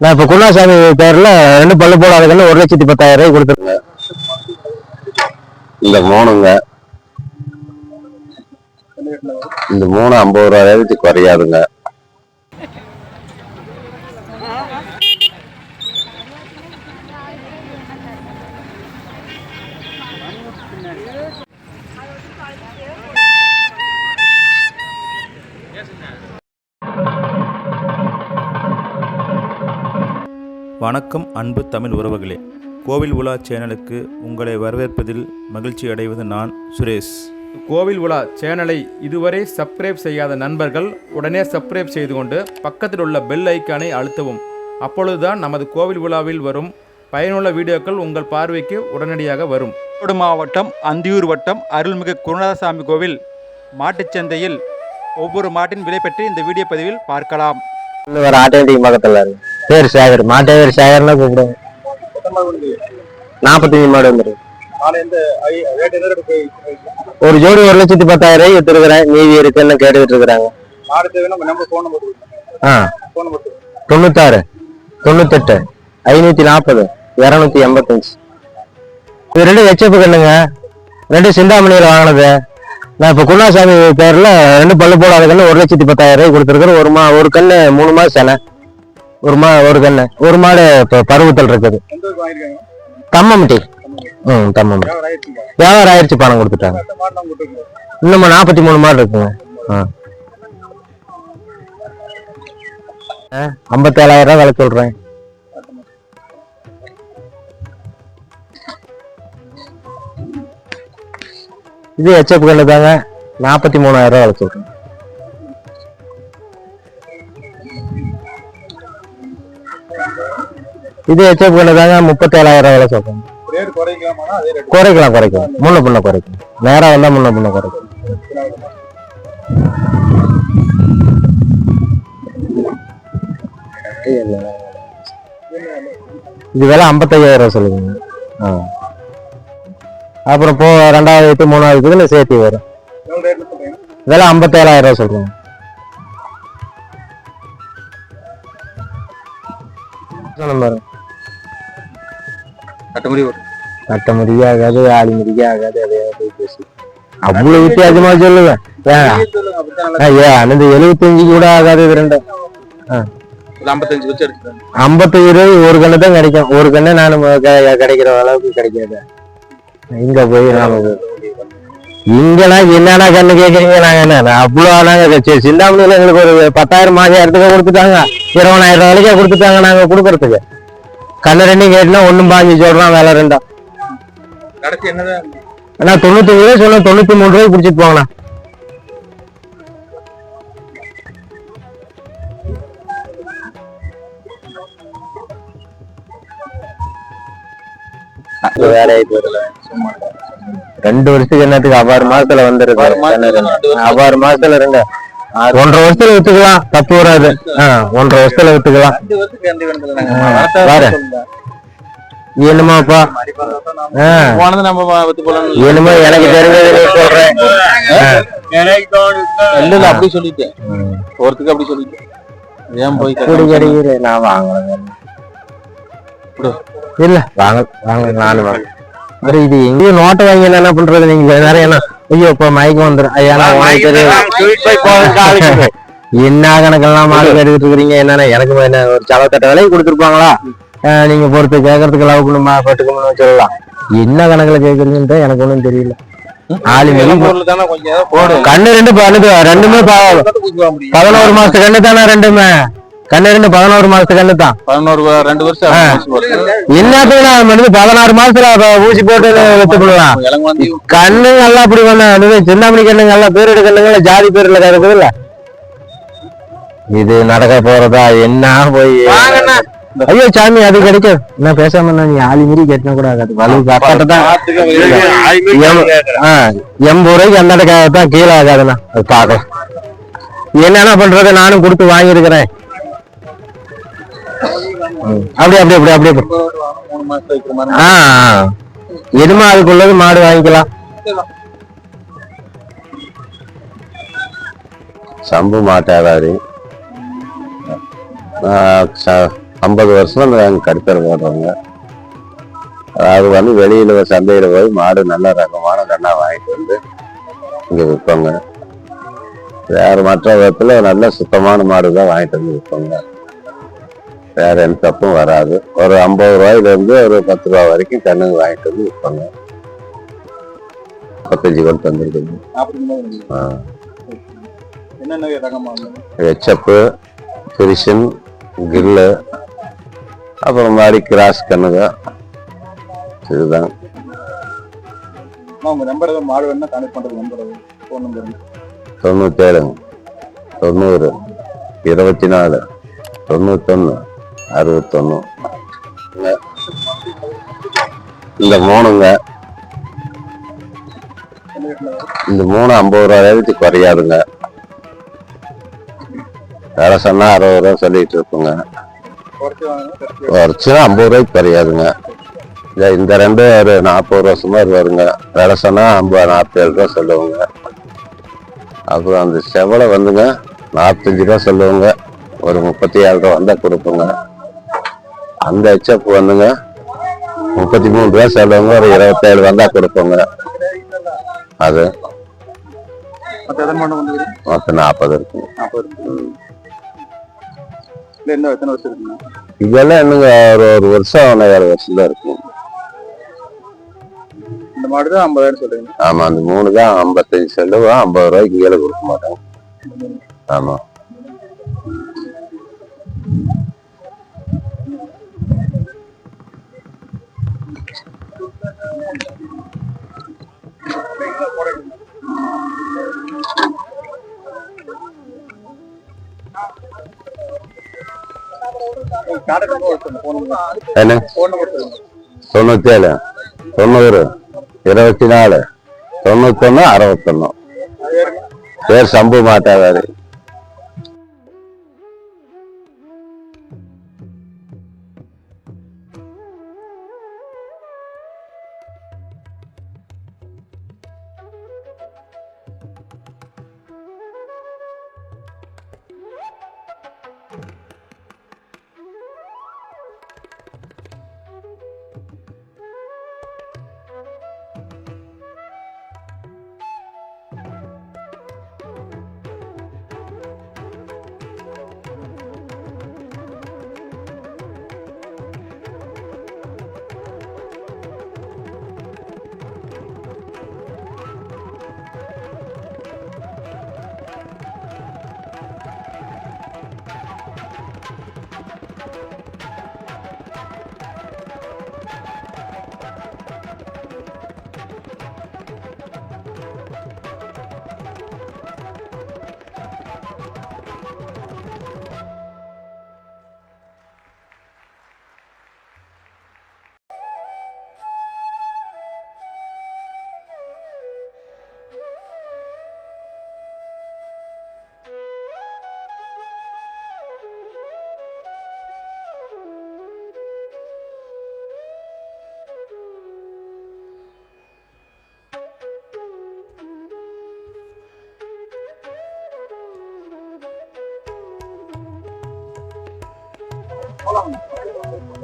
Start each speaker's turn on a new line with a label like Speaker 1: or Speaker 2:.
Speaker 1: நான் இப்ப குருணாசாமி பேர்ல ரெண்டு பல்லு போடாதுன்னு ஒரு லட்சத்தி பத்தாயிரம் ரூபாய் கொடுத்துருங்க.
Speaker 2: இந்த மூணுங்க. இந்த மூணு ஐம்பது ரூபாய்க்கு குறையாதுங்க
Speaker 3: வணக்கம் அன்பு தமிழ் உறவுகளே. கோவில் உலா சேனலுக்கு உங்களை வரவேற்பதில் மகிழ்ச்சி அடைவது நான் சுரேஷ்.
Speaker 4: கோவில் உலா சேனலை இதுவரை சப்ஸ்கிரைப் செய்யாத நண்பர்கள் உடனே சப்ஸ்கிரைப் செய்து கொண்டு பக்கத்தில் உள்ள பெல் ஐக்கானை அழுத்தவும். அப்பொழுதுதான் நமது கோவில் உலாவில் வரும் பயனுள்ள வீடியோக்கள் உங்கள் பார்வைக்கு உடனடியாக வரும். ஈரோடு மாவட்டம் அந்தியூர் வட்டம் அருள்மிகு குருநாதசாமி கோவில் மாட்டுச் சந்தையில் ஒவ்வொரு மாட்டின் விலை பற்றி இந்த வீடியோ பதிவில் பார்க்கலாம்.
Speaker 1: ஆட்டோமேட்டிக் பக்கத்துல இருக்கு. பேர் சேகர் மாட்டே பேர் சேகர்னா கூப்பிடுவோம் நாற்பத்தஞ்சு மாடு வந்துடும் ஒரு ஜோடி ஒரு லட்சத்தி பத்தாயிரம் எடுத்துருக்கிறேன் மீதி இருக்குன்னு கேட்டுக்கிட்டு இருக்கிறாங்க. ஆ. தொண்ணூத்தாறு தொண்ணூத்தெட்டு ஐநூத்தி நாற்பது இரநூத்தி எண்பத்தஞ்சு. இது ரெண்டு ஹெச்எப் கண்ணுங்க. ரெண்டு சிந்தாமணியில் வாங்கினது. நான் இப்போ குருணாசாமி பேரில் ரெண்டு பல்லு போடாத கண்ணு ஒரு லட்சத்தி பத்தாயிரம் ரூபாய் கொடுத்துருக்குறேன். ஒரு மா ஒரு கண்ணு மூணு மாதம் செனை ஒரு மா ஒரு கண்ணு. ஒரு மாடு இப்போ பருவத்தில் இருக்குது. தம்மம்பட்டி ம் தம்மம்பட்டி வியாபாரம் ஆயிடுச்சு பணம் கொடுத்துட்டாங்க. இன்னும் நாற்பத்தி மூணு மாடு இருக்குங்க. ஆ. ஆ, ஐம்பத்தேழாயிரம் ரூபா விலை சொல்றேன். இது ஹெச்எப் கண்ணு தாங்க நாற்பத்தி மூணாயிரம் ரூபா விலை சொல்றேன். இது ஹெச்எப் கண்ணு தாங்க முப்பத்தேழாயிரம் விலை சொல்றேன் குறைக்கலாம் குறைக்கலாம். முன்ன பின்ன குறைக்கலாம். நேரா வந்தா முன்ன பின்ன குறைக்கலாம். இது விலை ஐம்பத்தையாயிரம் ரூபாய் சொல்லுங்க ஆ. அப்புறம் போ ரெண்டாயிரத்தி மூணாயிரத்துக்குள்ள சேர்த்து வரும். விலை ஐம்பத்தேழாயிரம் ரூபாய் சொல்றேன் கட்ட முடிய ஆகாது ஆளி முடிய ஆகாது அதே மாதிரி பேசி. அவ்வளவு வித்தியாசமா சொல்லுவேன் அந்த எழுபத்தஞ்சு கூட ஆகாது இது ரெண்டு
Speaker 4: ஐம்பத்தஞ்சு வச்சு எடுத்துக்கிறேன்
Speaker 1: ஐம்பத்தஞ்சு ரூபாய் ஒரு கண்ணு தான் கிடைக்கும். ஒரு கண்ணு நான் கிடைக்கிற அளவுக்கு கிடைக்காது. இங்க போய் நாம இங்கெல்லாம் என்னடா கண்ணு கேக்குறீங்க நாங்க என்ன? நான் அவ்வளவு நாங்க சி- சிந்தாமணியில எங்களுக்கு ஒரு பத்தாயிரம் மாதாயிரத்துக்கு கொடுத்துட்டாங்க. இருபதாயிரம் ரூபாய்க்கே கொடுத்துட்டாங்க நாங்க கொடுக்கறதுக்கு. கண்ணு ரெண்டும் கேட்டுனா ஒண்ணும் பாஞ்சு சொல்றான் வேலை ரெண்டும் அண்ணா தொண்ணூத்தி ரூபாய் சொல்ல தொண்ணூத்தி மூணு ரூபாய் குடிச்சிட்டு போங்கண்ணா வேற ஆயிட்டு வருது. ரெண்டு வருஷத்துக்கு என்னத்துக்கு? அபாறு மாசத்துல வந்துருது அபாறு மாசத்துல ரெண்டு ஒன்றரை வருஷத்துல வித்துக்கலாம். தப்பு வராது. ஒன்றரை வருஷத்துல வித்துக்கலாம். பாரு. என்னமாப்பா என்னமோ எனக்கு தெரிஞ்சது சொல்றேன்.
Speaker 4: இல்ல அப்படி சொல்லிட்டேன். ஒருத்துக்கு அப்படி சொல்லிட்டேன். ஏன் போய்
Speaker 1: இப்படி கிடைக்குது நான் வாங்கலைங்க இல்ல வாங்க வாங்க நானும் வாங்க. அப்புறம் இது எங்கேயும் நோட்டை வாங்கி என்ன பண்றது நீங்க? நிறைய என்ன? ஐயோ இப்ப மயக்கம் வந்துடும் ஐயா. என்ன கணக்கெல்லாம் மாடு எடுத்துட்டு இருக்கிறீங்க? என்னன்னா? எனக்கு என்ன ஒரு செலவு விலைக்கு கொடுத்துருப்பாங்களா? நீங்க பொறுத்து கேட்கறதுக்கு லவ் பண்ணுமா? பட்டுக்கணும்னு சொல்லலாம். என்ன கணக்குல கேக்குறீங்கன்னு எனக்கு ஒண்ணும் தெரியல. ஆளு கண்ணு ரெண்டு பண்ணுது ரெண்டுமே பதினோரு மாசத்து கண்ணு தானே ரெண்டுமே? கண்ணு ரெண்டு பதினோரு மாசத்து கண்ணு தான்.
Speaker 4: பதினோரு ரெண்டு வருஷம்.
Speaker 1: என்னத்துக்கு நான் வந்து பதினாறு மாசத்துல ஊசி போட்டு வித்து போடலாம் கண்ணு நல்லா அப்படி பண்ண சிந்தாமணி கண்ணுங்க எல்லாம் பேரிடு கண்ணுங்கள ஜாதி பேர்ல கிடக்குது இல்ல. இது நடக்க போறதா என்ன போய்? ஐயோ சாமி அது கிடைக்கும் என்ன பேசாம நீ ஆளி மீறி கேட்டினா கூட ஆகாது வலு காட்டாதான் எண்பது ரூபாய்க்கு அந்த இடக்காகத்தான் கீழே ஆகாதுண்ணா. அது பார்க்கலாம். என்னென்ன பண்றது? நானும் கொடுத்து வாங்கியிருக்கிறேன். அப்படியே அப்படி அப்படியே அப்படியே.
Speaker 4: மூணு மாசம் வைக்கிற மாதிரி
Speaker 1: ஆ எதுமா அதுக்குள்ளது மாடு வாங்கிக்கலாம்.
Speaker 2: சம்பு மாட்டாதாரு. ஐம்பது வருஷம் அந்த கடுத்தர் போடுறோங்க. அது வந்து வெளியில சந்தையில போய் மாடு நல்ல ரகமான கண்ணா வாங்கிட்டு வந்து இங்க விற்பாங்க. வேற மற்ற விதத்துல நல்ல சுத்தமான மாடு தான் வாங்கிட்டு வந்து விற்போங்க. வேற எந்த தப்பும் வராது. ஒரு ஐம்பது ரூபாயில இருந்து ஒரு பத்து ரூபா வரைக்கும் கண்ணுங்க வாங்கிட்டு வந்து விற்போங்க. முப்பத்தஞ்சு கொண்டு வந்துருக்குது ஆ. ஹெச்எப்பு பிரிஷன் கில்லு அப்புறம் மாதிரி கிராஸ் கண்ணுங்க. இதுதான்.
Speaker 5: உங்க நம்பர் மாடு வேணா கனெக்ட் பண்றது நம்பர் ஃபோன் நம்பர்
Speaker 2: தொண்ணூத்தேழுங்க. தொண்ணூறு. இருபத்தி நாலு. தொண்ணூத்தொன்னு. அறுபத்தொன்னு. இந்த மூணுங்க. இந்த மூணு ஐம்பது ரூபாய்க்கு குறையாதுங்க. வேலை சொன்னா அறுபது ரூபா சொல்லிட்டு இருப்போங்க.
Speaker 5: குறைச்சி
Speaker 2: ஐம்பது ரூபாய்க்கு குறையாதுங்க. இந்த ரெண்டு ஒரு நாற்பது ரூபா சுமார் வருங்க. வேலை சொன்னா ஐம்பது நாற்பத்தேழு ரூபா சொல்லுவோங்க. அப்புறம் அந்த செவலை வந்துங்க நாற்பத்தஞ்சு ரூபா சொல்லுவோங்க. ஒரு முப்பத்தி ஏழு ரூபா வந்தால் கொடுப்போங்க. அந்த ஹெச்எப் வந்துங்க முப்பத்தி மூணு ரூபா சொல்லுவாங்க ஒரு இருபத்தேழு வந்தா கொடுப்போங்க. அது. மொத்தம் நாற்பது இருக்குங்க? இதெல்லாம் என்னங்க ஒரு ஒரு வருஷம் ஏழு வருஷம் தான் இருக்கும்.
Speaker 5: இந்த மாடு தான் ஐம்பதாயிரம் சொல்றீங்க?
Speaker 2: ஆமா அந்த மூணு தான் ஐம்பத்தஞ்சு செலவு ஐம்பது ரூபாய்க்கு கீழே கொடுக்க மாட்டாங்க. ஆமா
Speaker 5: கான்டாக்ட் நம்பர் சொல்லுங்க ஃபோன் நம்பர்
Speaker 2: என்ன
Speaker 5: ஃபோன் நம்பர் சொல்லுங்க
Speaker 2: தொண்ணூத்தி ஏழு தொண்ணூறு. இருபத்தி நாலு. தொண்ணூத்தொன்னு அறுபத்தொன்னு பேர் சம்பு மாட்டாதாரு. Hold on.